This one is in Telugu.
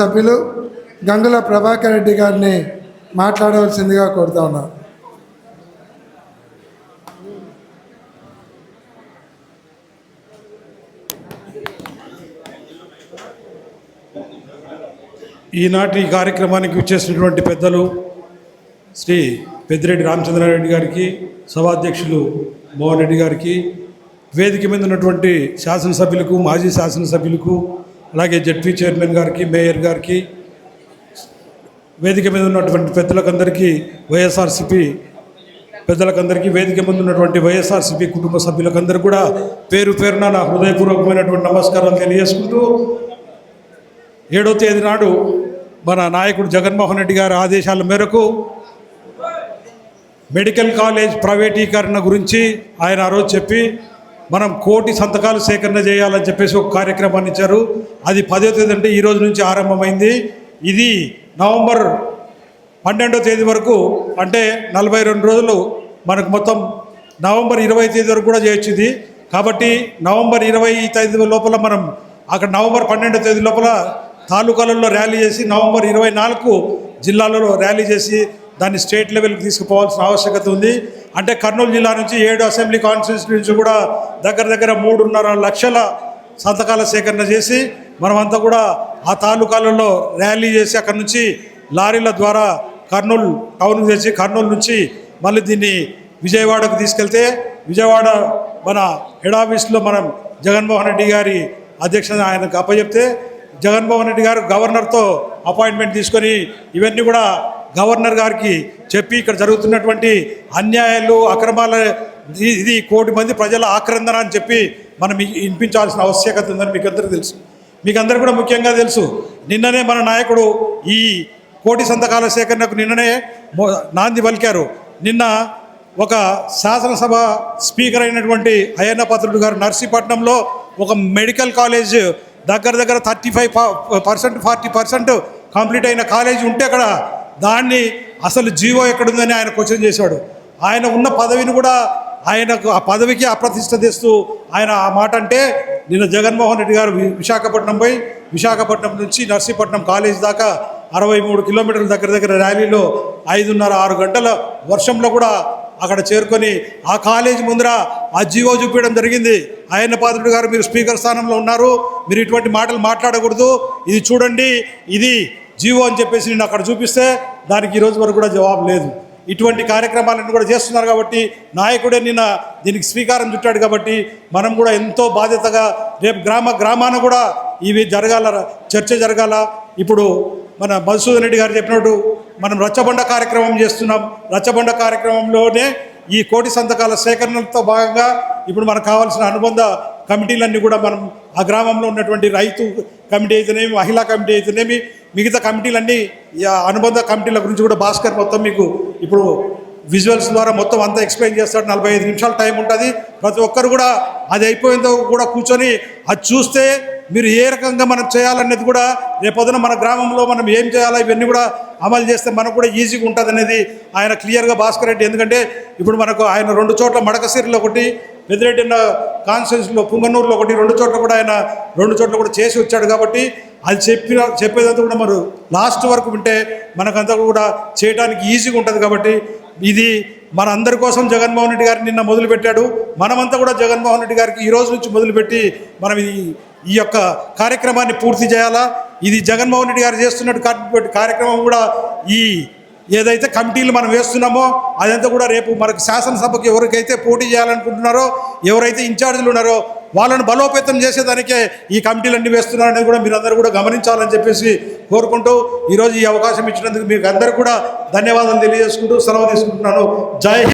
సభ్యులు గంగుల ప్రభాకర్ రెడ్డి గారిని మాట్లాడవలసిందిగా కోరుతా ఉన్నాను ఈనాటి ఈ కార్యక్రమానికి వచ్చేసినటువంటి పెద్దలు శ్రీ పెద్దిరెడ్డి రామచంద్రారెడ్డి గారికి సభాధ్యక్షులు మోహన్ రెడ్డి గారికి వేదిక మీద ఉన్నటువంటి శాసనసభ్యులకు మాజీ శాసనసభ్యులకు అలాగే జడ్పీ చైర్మన్ గారికి మేయర్ గారికి వేదిక మీద ఉన్నటువంటి పెద్దలకందరికీ వైఎస్ఆర్సిపి పెద్దలకందరికీ వేదిక ముందు ఉన్నటువంటి వైఎస్ఆర్సీపీ కుటుంబ సభ్యులకందరూ కూడా పేరు పేరున నా హృదయపూర్వకమైనటువంటి నమస్కారాలు తెలియజేసుకుంటూ ఏడో తేదీ నాడు మన నాయకుడు జగన్మోహన్ రెడ్డి గారి ఆదేశాల మేరకు మెడికల్ కాలేజ్ ప్రైవేటీకరణ గురించి ఆయన ఆ రోజు చెప్పి మనం కోటి సంతకాలు సేకరణ చేయాలని చెప్పేసి ఒక కార్యక్రమాన్ని ఇచ్చారు. అది పదో తేదీ అంటే ఈ రోజు నుంచి ఆరంభమైంది. ఇది నవంబర్ పన్నెండో తేదీ వరకు అంటే నలభై రెండు రోజులు మనకు మొత్తం నవంబర్ ఇరవై తేదీ వరకు కూడా చేయొచ్చు ఇది. కాబట్టి నవంబర్ ఇరవై తేదీ లోపల మనం అక్కడ నవంబర్ పన్నెండో తేదీ లోపల తాలూకాలలో ర్యాలీ చేసి నవంబర్ ఇరవై నాలుగు జిల్లాలలో ర్యాలీ చేసి దాన్ని స్టేట్ లెవెల్కి తీసుకుపోవాల్సిన ఆవశ్యకత ఉంది. అంటే కర్నూలు జిల్లా నుంచి ఏడు అసెంబ్లీ కాన్స్టిట్యూన్సీ నుంచి కూడా దగ్గర దగ్గర మూడున్నర లక్షల సంతకాల సేకరణ చేసి మనమంతా కూడా ఆ తాలూకాలలో ర్యాలీ చేసి అక్కడ నుంచి లారీల ద్వారా కర్నూలు టౌన్కి తెచ్చి కర్నూలు నుంచి మళ్ళీ దీన్ని విజయవాడకు తీసుకెళ్తే విజయవాడ మన హెడ్ ఆఫీస్లో మనం జగన్మోహన్ రెడ్డి గారి అధ్యక్షత ఆయనకు అప్పచెప్తే జగన్మోహన్ రెడ్డి గారు గవర్నర్తో అపాయింట్మెంట్ తీసుకొని ఇవన్నీ కూడా గవర్నర్ గారికి చెప్పి ఇక్కడ జరుగుతున్నటువంటి అన్యాయాలు అక్రమాల ఇది- ఇది కోటి మంది ప్రజల ఆక్రందన అని చెప్పి మనం వినిపించాల్సిన ఆవశ్యకత ఉందని మీకు అందరికీ తెలుసు. మీకు అందరు కూడా ముఖ్యంగా తెలుసు నిన్ననే మన నాయకుడు ఈ కోటి సంతకాల సేకరణకు నిన్ననే నాంది పలికారు. నిన్న ఒక శాసనసభ స్పీకర్ అయినటువంటి అయ్యన్న పాత్రుడు గారు నర్సీపట్నంలో ఒక మెడికల్ కాలేజ్ దగ్గర దగ్గర thirty five percent forty percent complete అయిన కాలేజ్ ఉంటే అక్కడ దాన్ని అసలు జీవో ఎక్కడుందని ఆయన క్వశ్చన్ చేశాడు. ఆయన ఉన్న పదవిని కూడా ఆయనకు ఆ పదవికి అప్రతిష్ట తెస్తూ ఆయన ఆ మాట అంటే నిన్న జగన్మోహన్ రెడ్డి గారు విశాఖపట్నం పోయి విశాఖపట్నం నుంచి నర్సీపట్నం కాలేజ్ దాకా అరవై మూడు కిలోమీటర్ల దగ్గర దగ్గర ర్యాలీలో ఐదున్నర ఆరు గంటల వర్షంలో కూడా అక్కడ చేరుకొని ఆ కాలేజ్ ముందర ఆ జీవో చూపించడం జరిగింది. ఆయన పాత్రుడు గారు మీరు స్పీకర్ స్థానంలో ఉన్నారు. మీరు ఇటువంటి మాటలు మాట్లాడకూడదు. ఇది చూడండి. ఇది జీవో అని చెప్పేసి నేను అక్కడ చూపిస్తే దానికి ఈ వరకు కూడా జవాబు లేదు. ఇటువంటి కార్యక్రమాలను కూడా చేస్తున్నారు కాబట్టి నాయకుడే నిన్న దీనికి స్వీకారం చుట్టాడు కాబట్టి మనం కూడా ఎంతో బాధ్యతగా రేపు గ్రామ గ్రామాన కూడా ఇవి జరగాల చర్చ జరగాల. ఇప్పుడు మన మధుసూదన్ రెడ్డి గారు చెప్పినట్టు మనం రచ్చబండ కార్యక్రమం చేస్తున్నాం. రచ్చబండ కార్యక్రమంలోనే ఈ కోటి సంతకాల సేకరణతో భాగంగా ఇప్పుడు మనకు కావాల్సిన అనుబంధ కమిటీలన్నీ కూడా మనం ఆ గ్రామంలో ఉన్నటువంటి రైతు కమిటీ అయితేనేమి మహిళా కమిటీ అయితేనేమి మిగతా కమిటీలన్నీ అనుబంధ కమిటీల గురించి కూడా భాస్కర్ మొత్తం మీకు ఇప్పుడు విజువల్స్ ద్వారా మొత్తం అంతా ఎక్స్ప్లెయిన్ చేస్తాడు. నలభై ఐదు నిమిషాల టైం ఉంటుంది. ప్రతి ఒక్కరు కూడా అది అయిపోయిందో కూడా కూర్చొని అది చూస్తే మీరు ఏ రకంగా మనం చేయాలనేది కూడా రేపొద్దున మన గ్రామంలో మనం ఏం చేయాలో ఇవన్నీ కూడా అమలు చేస్తే మనకు కూడా ఈజీగా ఉంటుంది అనేది ఆయన క్లియర్గా భాస్కర్ రెడ్డి. ఎందుకంటే ఇప్పుడు మనకు ఆయన రెండు చోట్ల మడకసిరిలో ఒకటి పెద్దిరెడ్డి కాన్స్టిట్యూన్సీలో పుంగనూరులో ఒకటి రెండు చోట్ల కూడా ఆయన రెండు చోట్ల కూడా చేసి వచ్చాడు కాబట్టి అది చెప్పిన చెప్పేదంతా కూడా మరి లాస్ట్ వరకు ఉంటే మనకంతా కూడా చేయడానికి ఈజీగా ఉంటుంది కాబట్టి ఇది మన అందరి కోసం జగన్మోహన్ రెడ్డి గారిని నిన్న మొదలుపెట్టాడు. మనమంతా కూడా జగన్మోహన్ రెడ్డి గారికి ఈ రోజు నుంచి మొదలుపెట్టి మనం ఈ ఈ యొక్క కార్యక్రమాన్ని పూర్తి చేయాలా? ఇది జగన్మోహన్ రెడ్డి గారు చేస్తున్నట్టు కార్యక్రమం కూడా ఈ ఏదైతే కమిటీలు మనం వేస్తున్నామో అదంతా కూడా రేపు మనకు శాసనసభకు ఎవరికైతే పోటీ చేయాలనుకుంటున్నారో ఎవరైతే ఇన్ఛార్జీలు ఉన్నారో వాళ్ళను బలోపేతం చేసేదానికే ఈ కమిటీలన్నీ వేస్తున్నారనేది కూడా మీరు అందరూ కూడా గమనించాలని చెప్పేసి కోరుకుంటూ ఈరోజు ఈ అవకాశం ఇచ్చినందుకు మీకు అందరూ కూడా ధన్యవాదాలు తెలియజేసుకుంటూ సెలవు తీసుకుంటున్నాను. జై